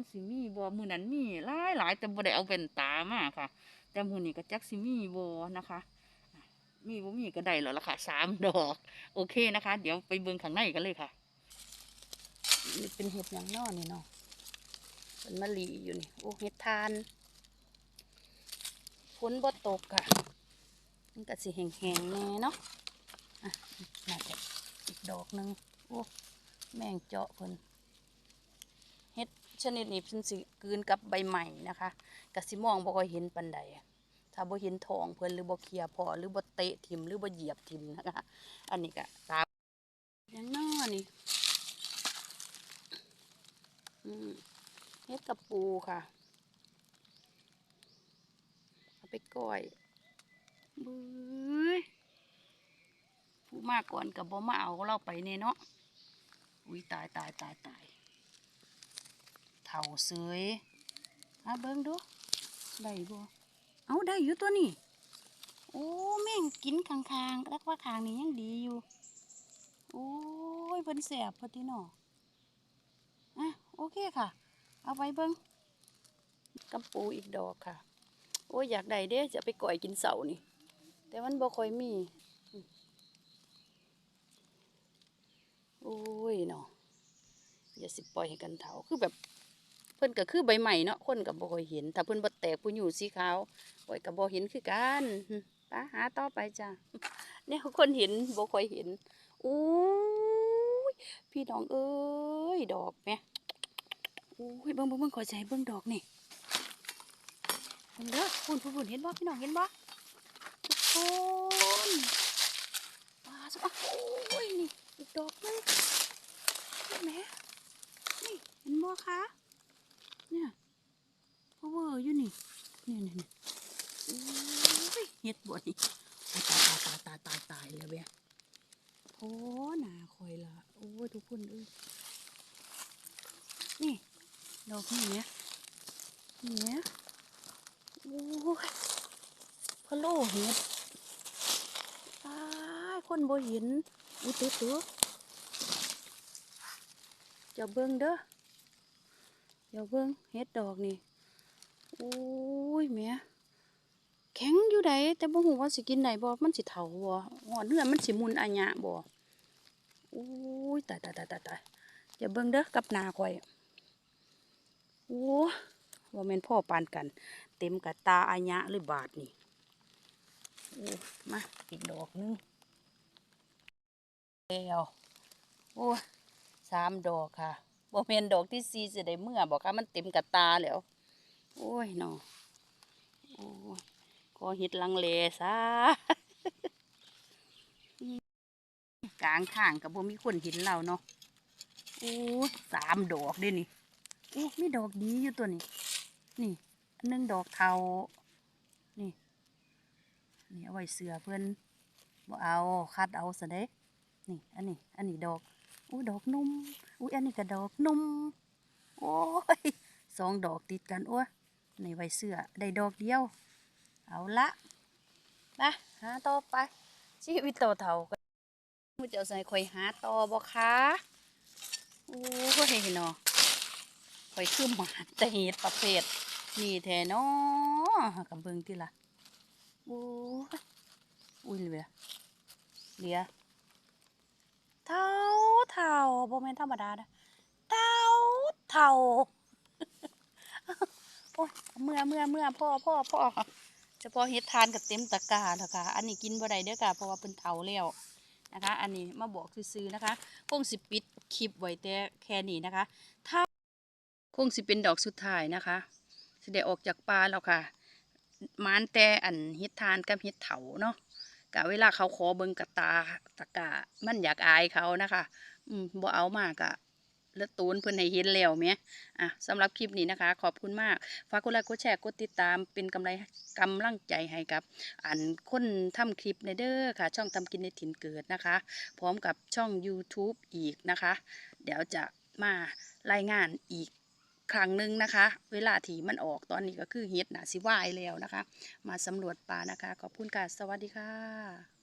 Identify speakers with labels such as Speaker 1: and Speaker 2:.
Speaker 1: มันสิมีบ่มือนั้นมีหลายหลายแต่บ่ได้เอาเป็นตามาค่ะ แต่มือนี้ก็จักสิมีบ่นะคะ มีบ่มีก็ได้แล้วล่ะค่ะสามดอก โอเคนะคะ เดี๋ยวไปเบิ่งข้างในกันเลยค่ะ
Speaker 2: นี่เป็นเห็ดหยังนอนี่เนาะเป็นมะลีอยู่นี่โอ้เห็ดทานฝนบ่ตกค่ะมันก็สิแห้งๆแน่เนาะอะน่าจะอีกดอกหนึงโอ้แมงเจาะเพิ่น ชนิดนี้เพิ่นสิกลืนกับใบใหม่นะคะก็สิมองบ่ค่อยเห็นปานใดถ้าบ่เห็นทองเพิ่นหรือบ่เคลียพอหรือบ่เตะทิ่มหรือบ่เหยียบทิ่มนะคะ อันนี้ก็ตามหยังน้อนี่เฮ็ดกับปูค่ะ เอาไปก้อยบื้อผู้มาก่อนกับบ่มาเอาเราไปเนี่เนาะอุ้ยตายตายตายตาย เท่าเสยอาเบิ่งดู ได้บ่เอาได้อยู่ตัวนี้ โอ้แม่งกินข้างๆแล้วว่าข้างนี้ยังดีอยู่ โอ้ยเพิ่นแสบพอดีเนาะอะโอเคค่ะ เอาไปเบิ้งกับปูอีกดอกค่ะ โอ้ยอยากได้เด้จะไปก่อยกินเสานี่ แต่มันบ่ค่อยมีโอ้ยเนาะอย่าสิปล่อยให้กันเถาคือแบบ พิ่นก็คือใบใหม่เนาะคนก็บ่ค่อยเห็น ถ้าเพิ่นบ่แตกผู้อยู่สีขาวข่อยก็บ่เห็นคือกันอืมไปหาต่อไปจ้ะเนี่ยคนเห็นบ่ค่อยเห็นโอ้ยพี่น้องเอ้ยดอกแม่โอ้ยเบิ่งเบิ่งเบิ่งขอใจเบิ่งดอกนี่เบิ่งเด้อพุ่นพุ่นพุ่นเห็นบ่พี่น้องเห็นบ่ทุกคนว้าสุดอะโอ้ยนี่อีกดอกนึงเห็นไหมนี่เห็นบ่คะ เนี่ยพาวเวอร์อยู่นี่เนี่นี่นี่ยเฮ็ดบ่นี่ตายตายตายตายตายตายเลยเว้ยโอ้หนาคอยละโอ้ยทุกคนเอ้ยนี่ดอกนี่เนี่ยเนี่ยโอ้ยพะโล่เห็ดตายคนบ่เห็นอุ้ยต๊ะเต๊ะจะเบิ่งเด้อ อย่าเบิ่งเห็ดดอกนี่โอ้ยแม่แข็งอยู่ใดแต่บ่ฮู้ว่าสิกินได้บ่มันสิเฒ่าบ่งอนเนื้อมันสิมุนอะญะบ่อุ้ยตายตายตายตายตายอย่าเบิ่งเด้อกับหนาข่อยโอ้ว่าแม่นพ่อปานกัน เต็มกับตาอาญะเลยบาทนี่โอ้มาอีกดอกหนึงแล้วโอ้สามดอกค่ะ บ่แม่นดอกที่สี่จะได้เมื่อบอกค่ะมันเต็มกับตาแล้ว โอ้ยเนาะโอ้ยขอเฮ็ดลังเลซะกลางทางกับบ่มีคนเห็นเราเนาะโอ้สามดอกเด้นี่โอ้มีดอกดีอยู่ตัวนี้ นี่อันหนึงดอกเทานี่นี่เอาไว้เสือเพิ่อนบ่เอาคัดเอาซะเด้นี่ อันนี้ อันนี้ดอก อู้ดอกนุ่มอู้อันนี้ก็ดอกนุ่มโอ้ยสองดอกติดกันโอ้ยนี่ไวเสือได้ดอกเดียว เอาละนะหาต่อไป ชีวิตโตเท่ากันมูเจ้าใส่ข่อยหาต่อบ่คะโอ้ยเนาะข่อยคือหมาแต่เห็ดประเภทนี่แท้เนาะกับเบิ่งติล่ะโอ้ยอุ้ยเหลือเหลือ เท่าเท่าโบ่แม่นธรรมดานะเท่าเท่าโอ้ยเมื่อเมื่อเมื่อพ่อพ่อพ่อเฉพาะเฮ็ดทานกับเต็มตะกาแล้วค่ะ อันนี้กินบ่ได้เด้อค่ะเพราะว่าเพิ่นเฒ่าแล้วนะคะ อันนี้มาบอกซื้อๆนะคะคงสิปิดคลิปไว้แต่แค่นี้นะคะ ถ้าคงสิเป็นดอกสุดท้ายนะคะสิได้ออกจากป่าแล้วค่ะมานแต่อันเฮ็ดทานกับเฮ็ดเถาเนาะ กะเวลาเขาขอเบิงกะตาตะกะมันอยากอายเขานะคะ อืมบ่เอามากอะแล้วตูนเพิ่อนให้เห็นแล้วแหมอะสำหรับคลิปนี้นะคะ ขอบคุณมาก ฝากกดไลค์กดแชร์กดติดตามเป็นกำไรกำลังใจให้กับ อันคนทำคลิปในเด้อค่ะ ช่องทำกินในถิ่นเกิดนะคะ พร้อมกับช่อง YouTube อีกนะคะ เดี๋ยวจะมารายงานอีก ครั้งหนึ่งนะคะ เวลาถี่มันออกตอนนี้ก็คือเฮ็ดนะสิวายแล้วนะคะ มาสำรวจป่านะคะ ขอบคุณค่ะ สวัสดีค่ะ